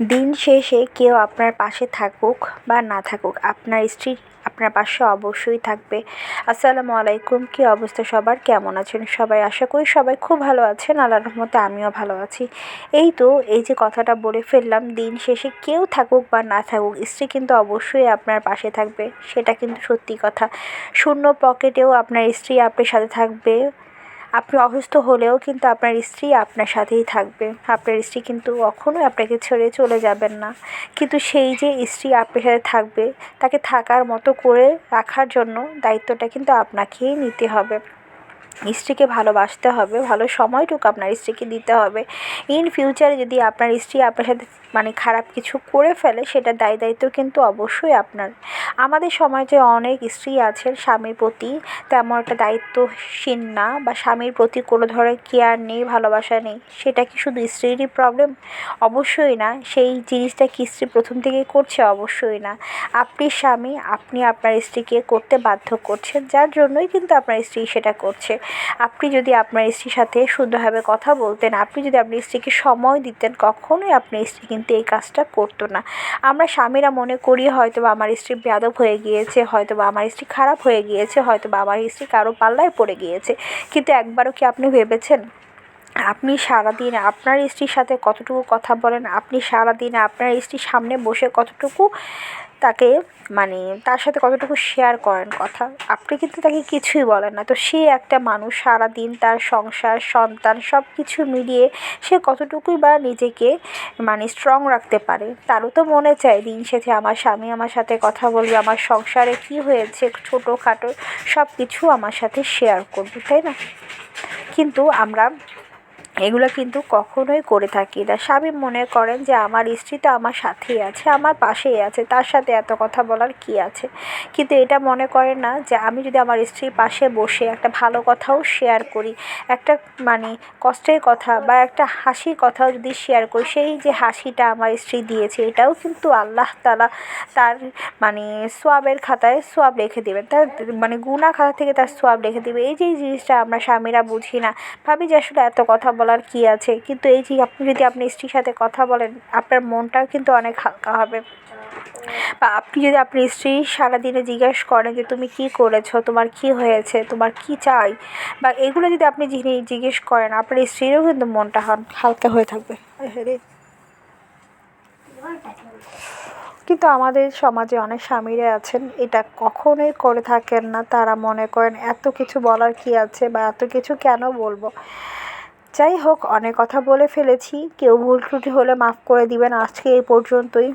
দিন শেষে কেউ আপনার পাশে থাকুক বা না থাকুক, আপনার স্ত্রী আপনার পাশে অবশ্যই থাকবে। আসসালামু আলাইকুম, কী অবস্থা সবার? কেমন আছেন সবাই? আশা করি সবাই খুব ভালো আছেন, আল্লাহর রহমতে আমিও ভালো আছি। এই তো, এই যে কথাটা বলে ফেললাম, দিন শেষে কেউ থাকুক বা না থাকুক, স্ত্রী কিন্তু অবশ্যই আপনার পাশে থাকবে, সেটা কিন্তু সত্যি কথা। শূন্য পকেটেও আপনার স্ত্রী আপনার সাথে থাকবে আপনি অসুস্থ হলেও কিন্তু আপনার স্ত্রী আপনার সাথেই থাকবে। আপনার স্ত্রী কিন্তু কখনোই আপনাকে ছেড়ে চলে যাবেন না। কিন্তু সেই যে স্ত্রী আপনার সাথে থাকবে, তাকে থাকার মতো করে রাখার জন্য দায়িত্বটা কিন্তু আপনাকেই নিতে হবে। স্ত্রীকে ভালোবাসতে হবে, ভালো সময়টুকু আপনার স্ত্রীকে দিতে হবে। ইন ফিউচারে যদি আপনার স্ত্রী আপনার সাথে মানে খারাপ কিছু করে ফেলে সেটার দায় দায়িত্ব কিন্তু অবশ্যই আপনার। আমাদের সমাজে অনেক স্ত্রী আছেন স্বামীর প্রতি, তেমন একটা দায়িত্বশীল না বা স্বামীর প্রতি কোনো ধরনের কেয়ার নেই, ভালোবাসা নেই, সেটা কি শুধু স্ত্রীরই প্রবলেম অবশ্যই না, সেই জিনিসটা কি স্ত্রী প্রথম থেকেই করছে? অবশ্যই না। আপনি স্বামী, আপনি আপনার স্ত্রীকে করতে বাধ্য করছেন, যার জন্যই কিন্তু আপনার স্ত্রী সেটা করছে। আপনি যদি আপনার স্ত্রীর সাথে সুন্দরভাবে কথা বলতেন, আপনি যদি আপনার স্ত্রীকে সময় দিতেন, কখনোই আপনার স্ত্রী কিন্তু এই কাজটা করতো না। আমরা স্বামীরা মনে করি হয়তো বা আমার স্ত্রী বেয়াদব হয়ে গিয়েছে হয়তো বা আমার স্ত্রী খারাপ হয়ে গিয়েছে হয়তো বা আমার স্ত্রী কারও পাল্লায় পড়ে গিয়েছে। কিন্তু একবারও কি আপনি ভেবেছেন? আপনি সারাদিন আপনার স্ত্রীর সাথে কতটুকু কথা বলেন? আপনি সারাদিন আপনার স্ত্রীর সামনে বসে কতটুকু তাকে মানে তার সাথে কতটুকু শেয়ার করেন কথা। আপনি কিন্তু তাকে কিছুই বলেন না। তো সে একটা মানুষ, সারাদিন তার সংসার, সন্তান সব কিছু মিলিয়ে সে কতটুকুই বা নিজেকে মানে স্ট্রং রাখতে পারে, তারও তো মনে চায় দিন শেষে আমার স্বামী আমার সাথে কথা বলবে, আমার সংসারে কী হয়েছে, ছোটোখাটো সব কিছু আমার সাথে শেয়ার করবে, তাই না? কিন্তু আমরা এগুলো কিন্তু কখনোই করে থাকি না। স্বামী মনে করেন যে, আমার স্ত্রী তো আমার সাথেই আছে, আমার পাশেই আছে, তার সাথে এত কথা বলার কী আছে? কিন্তু এটা মনে করেন না যে, আমি যদি আমার স্ত্রীর পাশে বসে একটা ভালো কথাও শেয়ার করি, একটা মানে কষ্টের কথা বা একটা হাসির কথাও যদি শেয়ার করি, সেই যে হাসিটা আমার স্ত্রী দিয়েছে, এটাও কিন্তু আল্লাহ তালা তার মানে সোয়াবের খাতায় সোয়াব রেখে দেবেন। তার মানে গুণা খাতা থেকে তার সোয়াব রেখে দেবে। এই যে জিনিসটা আমরা স্বামীরা বুঝি না। ভাবি যে, আসলে এত কথা বলার কি আছে? কিন্তু এই যে আপনি যদি আপনি স্ত্রীর সাথে কথা বলেন, আপনার মনটাও কিন্তু অনেক হালকা হবে। বা আপনি যদি আপনি স্ত্রী সারাদিনে জিজ্ঞেস করেন যে, তুমি কি করেছ? তোমার কী হয়েছে? তোমার কি চাই? বা এগুলো যদি আপনি যিনি জিজ্ঞেস করেন, আপনার স্ত্রীরও কিন্তু মনটা হালকা হয়ে থাকবে। কিন্তু আমাদের সমাজে অনেক স্বামীরা আছেন, এটা কখনোই করে থাকেন না। তারা মনে করেন, এত কিছু বলার কি আছে বা এত কিছু কেন বলব? যাই হোক, অনেক কথা বলে ফেলেছি। কেউ ভুল ত্রুটি হলে মাফ করে দিবেন। আজকে এই পর্যন্তই।